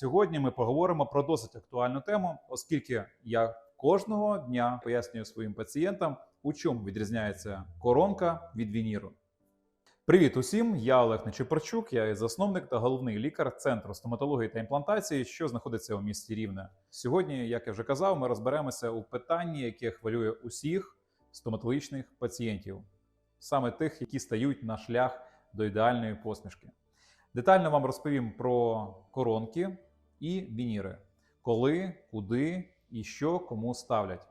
Сьогодні ми поговоримо про досить актуальну тему, оскільки я кожного дня пояснюю своїм пацієнтам, у чому відрізняється коронка від вініру. Привіт усім! Я Олег Нечипорчук, я засновник та головний лікар Центру стоматології та імплантації, що знаходиться у місті Рівне. Сьогодні, як я вже казав, ми розберемося у питанні, яке хвилює усіх стоматологічних пацієнтів, саме тих, які стають на шлях до ідеальної посмішки. Детально вам розповім про коронки і вініри, коли, куди і що кому ставлять.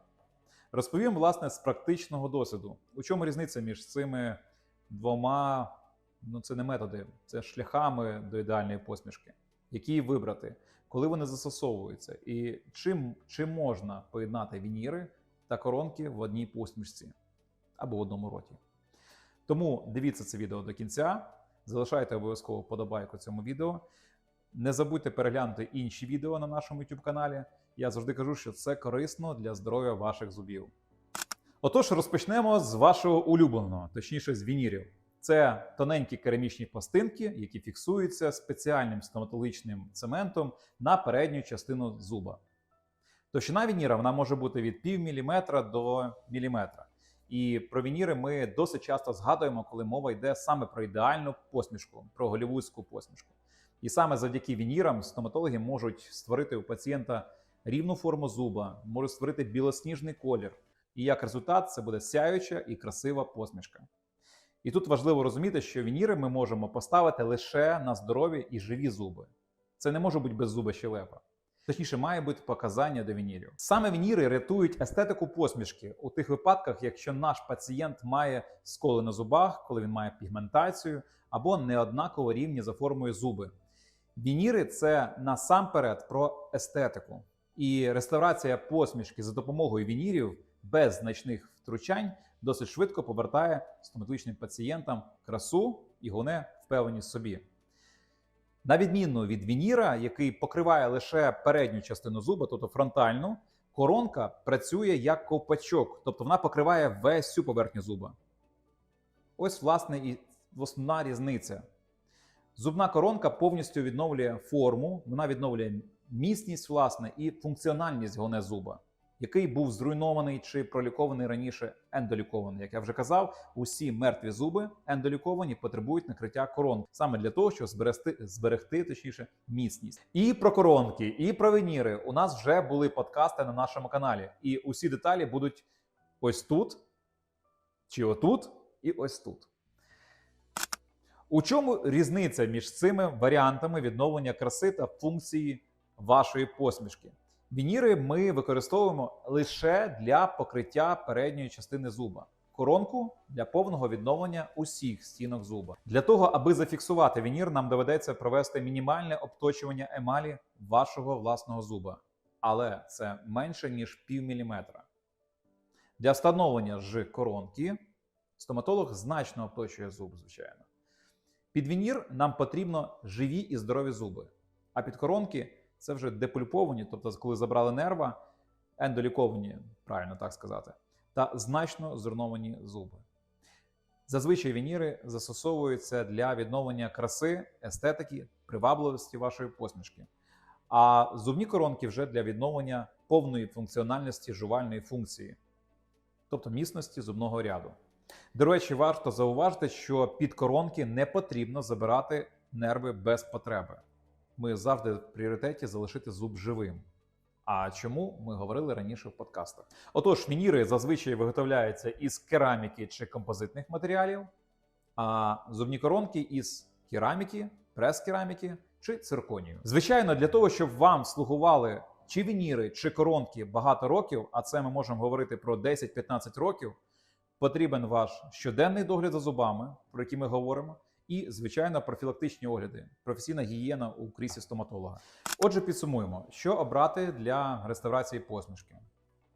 Розповім, власне, з практичного досвіду. У чому різниця між цими двома, ну це не методи, це шляхами до ідеальної посмішки, які вибрати, коли вони застосовуються, і чим, чим можна поєднати вініри та коронки в одній посмішці або в одному роті. Тому дивіться це відео до кінця. Залишайте обов'язково подобайку цьому відео. Не забудьте переглянути інші відео на нашому YouTube каналі. Я завжди кажу, що це корисно для здоров'я ваших зубів. Отож, розпочнемо з вашого улюбленого, точніше з вінірів. Це тоненькі керамічні пластинки, які фіксуються спеціальним стоматологічним цементом на передню частину зуба. Товщина вініра вона може бути від пів міліметра до міліметра. І про вініри ми досить часто згадуємо, коли мова йде саме про ідеальну посмішку, про голівудську посмішку. І саме завдяки вінірам стоматологи можуть створити у пацієнта рівну форму зуба, можуть створити білосніжний колір. І як результат, це буде сяюча і красива посмішка. І тут важливо розуміти, що вініри ми можемо поставити лише на здорові і живі зуби. Це не може бути беззуба щелепа. Точніше, має бути показання до вінірів. Саме вініри рятують естетику посмішки у тих випадках, якщо наш пацієнт має сколи на зубах, коли він має пігментацію або неоднаково рівні за формою зуби. Вініри це насамперед про естетику. І реставрація посмішки за допомогою вінірів без значних втручань досить швидко повертає стоматологічним пацієнтам красу і головне впевненість собі. На відміну від вініра, який покриває лише передню частину зуба, тобто фронтальну, коронка працює як ковпачок, тобто вона покриває весь всю поверхню зуба. Ось, власне, і основна різниця. Зубна коронка повністю відновлює форму, вона відновлює міцність, власне, і функціональність головне зуба, який був зруйнований чи пролікований раніше ендолікований. Як я вже казав, усі мертві зуби ендоліковані потребують накриття корон саме для того, щоб зберегти, зберегти точніше міцність. І про коронки, і про веніри у нас вже були подкасти на нашому каналі, і усі деталі будуть ось тут, чи отут, і ось тут. У чому різниця між цими варіантами відновлення краси та функції вашої посмішки? Вініри ми використовуємо лише для покриття передньої частини зуба, коронку для повного відновлення усіх стінок зуба. Для того, аби зафіксувати вінір, нам доведеться провести мінімальне обточування емалі вашого власного зуба, але це менше ніж пів міліметра. Для встановлення ж коронки стоматолог значно обточує зуб, звичайно. Під вінір нам потрібно живі і здорові зуби, а під коронки це вже депульповані, тобто коли забрали нерва, ендоліковані, правильно так сказати, та значно зруйновані зуби. Зазвичай вініри застосовуються для відновлення краси, естетики, привабливості вашої посмішки. А зубні коронки вже для відновлення повної функціональності жувальної функції, тобто міцності зубного ряду. До речі, варто зауважити, що під коронки не потрібно забирати нерви без потреби. Ми завжди в пріоритеті залишити зуб живим. А чому ми говорили раніше в подкастах? Отож, вініри зазвичай виготовляються із кераміки чи композитних матеріалів, а зубні коронки із кераміки, прес-кераміки чи цирконію. Звичайно, для того, щоб вам слугували чи вініри, чи коронки багато років, а це ми можемо говорити про 10-15 років потрібен ваш щоденний догляд за зубами, про який ми говоримо, і, звичайно, профілактичні огляди, професійна гігієна у крісі стоматолога. Отже, підсумуємо, що обрати для реставрації посмішки.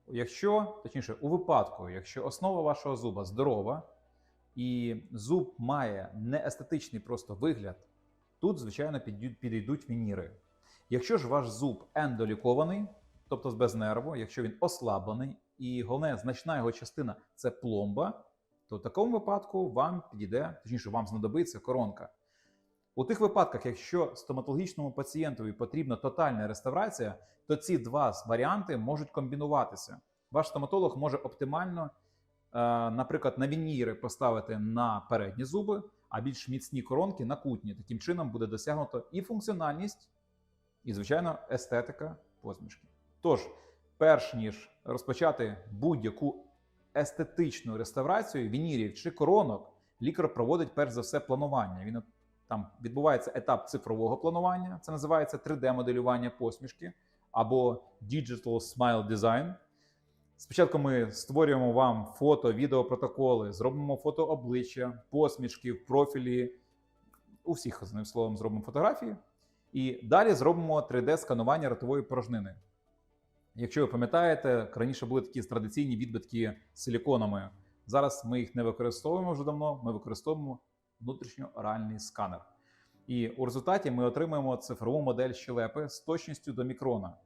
Якщо, точніше, у випадку, якщо основа вашого зуба здорова і зуб має не естетичний просто вигляд, тут, звичайно, підійдуть вініри. Якщо ж ваш зуб ендолікований, тобто без нерву, якщо він ослаблений, і головне, значна його частина це пломба, то в такому випадку вам підійде, точніше, вам знадобиться коронка. У тих випадках, якщо стоматологічному пацієнтові потрібна тотальна реставрація, то ці два варіанти можуть комбінуватися. Ваш стоматолог може оптимально, е, наприклад, на вініри поставити на передні зуби, а більш міцні коронки на кутні. Таким чином буде досягнуто і функціональність, і, звичайно, естетика посмішки. Тож, перш ніж розпочати будь-яку естетичну реставрацію вінірів чи коронок, лікар проводить перш за все планування. Він там відбувається етап цифрового планування, це називається 3D-моделювання посмішки або Digital Smile Design. Спочатку ми створюємо вам фото, відеопротоколи, зробимо фото обличчя, посмішки, профілі. У всіх, одним словом, зробимо фотографії. І далі зробимо 3D-сканування ротової порожнини. Якщо ви пам'ятаєте, раніше були такі традиційні відбитки силіконами. Зараз ми їх не використовуємо вже давно, ми використовуємо внутрішньооральний сканер. І у результаті ми отримуємо цифрову модель щелепи з точністю до мікрона.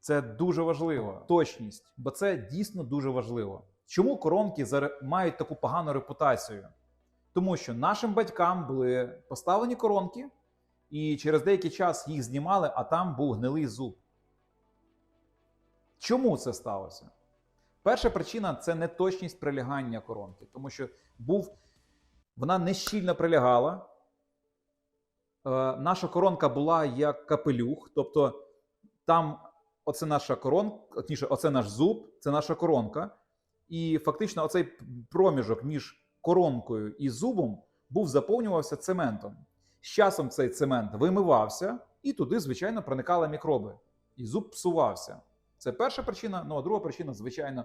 Це дуже важливо. Точність, бо це дійсно дуже важливо. Чому коронки мають таку погану репутацію? Тому що нашим батькам були поставлені коронки, і через деякий час їх знімали, а там був гнилий зуб. Чому це сталося? Перша причина це неточність прилягання коронки, тому що був, вона не щільно прилягала. Е, наша коронка була як капелюх, тобто там оце наша коронка, точніше, оце наш зуб, це наша коронка. І фактично оцей проміжок між коронкою і зубом був заповнювався цементом. З часом цей цемент вимивався, і туди, звичайно, проникали мікроби. І зуб псувався. Це перша причина. Ну а друга причина, звичайно,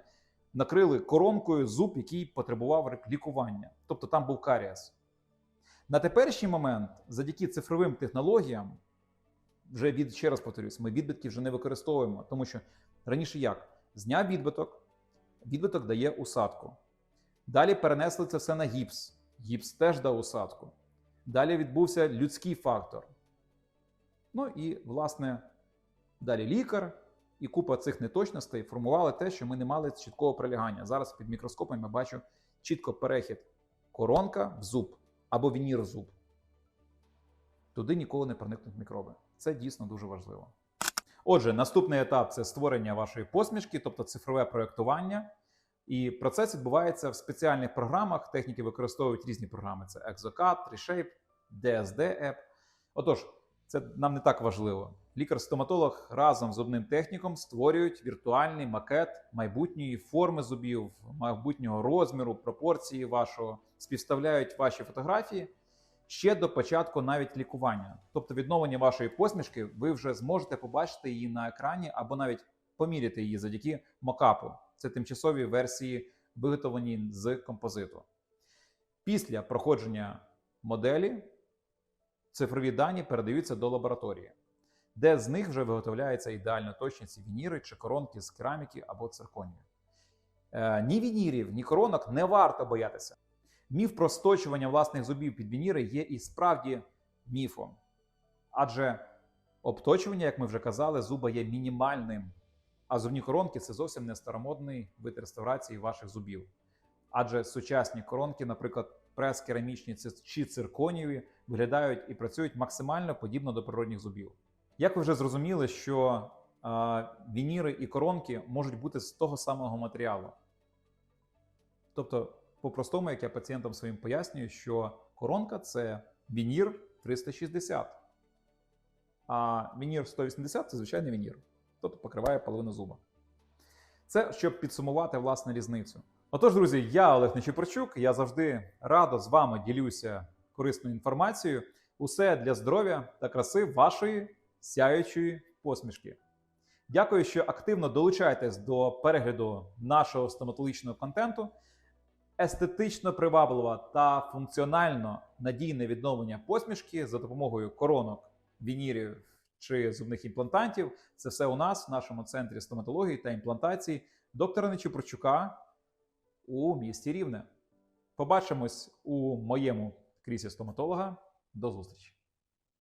накрили коронкою зуб, який потребував лікування. Тобто там був каріас. На теперішній момент, завдяки цифровим технологіям, вже від, ще раз повторюсь, ми відбитки вже не використовуємо, тому що раніше як? Зняв відбиток, відбиток дає усадку. Далі перенесли це все на гіпс. Гіпс теж дав усадку. Далі відбувся людський фактор. Ну і, власне, далі лікар і купа цих неточностей формували те, що ми не мали чіткого прилягання. Зараз під мікроскопом я бачу чітко перехід коронка в зуб або вінір в зуб. Туди ніколи не проникнуть мікроби. Це дійсно дуже важливо. Отже, наступний етап це створення вашої посмішки, тобто цифрове проєктування. І процес відбувається в спеціальних програмах. Техніки використовують різні програми: це Exocad, Reshape, DSD App. Отож, це нам не так важливо. Лікар-стоматолог разом з одним техніком створюють віртуальний макет майбутньої форми зубів, майбутнього розміру, пропорції вашого, співставляють ваші фотографії ще до початку навіть лікування. Тобто відновлення вашої посмішки, ви вже зможете побачити її на екрані або навіть поміряти її завдяки мокапу. Це тимчасові версії, виготовлені з композиту. Після проходження моделі цифрові дані передаються до лабораторії, де з них вже виготовляється ідеально точні ці вініри чи коронки з кераміки або цирконію. Е, ні вінірів, ні коронок не варто боятися. Міф про сточування власних зубів під вініри є і справді міфом. Адже обточування, як ми вже казали, зуба є мінімальним, а зубні коронки це зовсім не старомодний вид реставрації ваших зубів. Адже сучасні коронки, наприклад, прес-керамічні чи цирконієві, виглядають і працюють максимально подібно до природних зубів. Як ви вже зрозуміли, що вініри і коронки можуть бути з того самого матеріалу. Тобто, по-простому, як я пацієнтам своїм пояснюю, що коронка це вінір 360, а вінір 180 це звичайний вінір, тобто покриває половину зуба. Це щоб підсумувати власне різницю. Отож, друзі, я Олег Нечипорчук, я завжди радо з вами ділюся корисною інформацією. Усе для здоров'я та краси вашої сяючої посмішки. Дякую, що активно долучаєтесь до перегляду нашого стоматологічного контенту. Естетично приваблива та функціонально надійне відновлення посмішки за допомогою коронок, вінірів чи зубних імплантантів. Це все у нас в нашому центрі стоматології та імплантації доктора Нечипорчука у місті Рівне. Побачимось у моєму кріслі стоматолога. До зустрічі!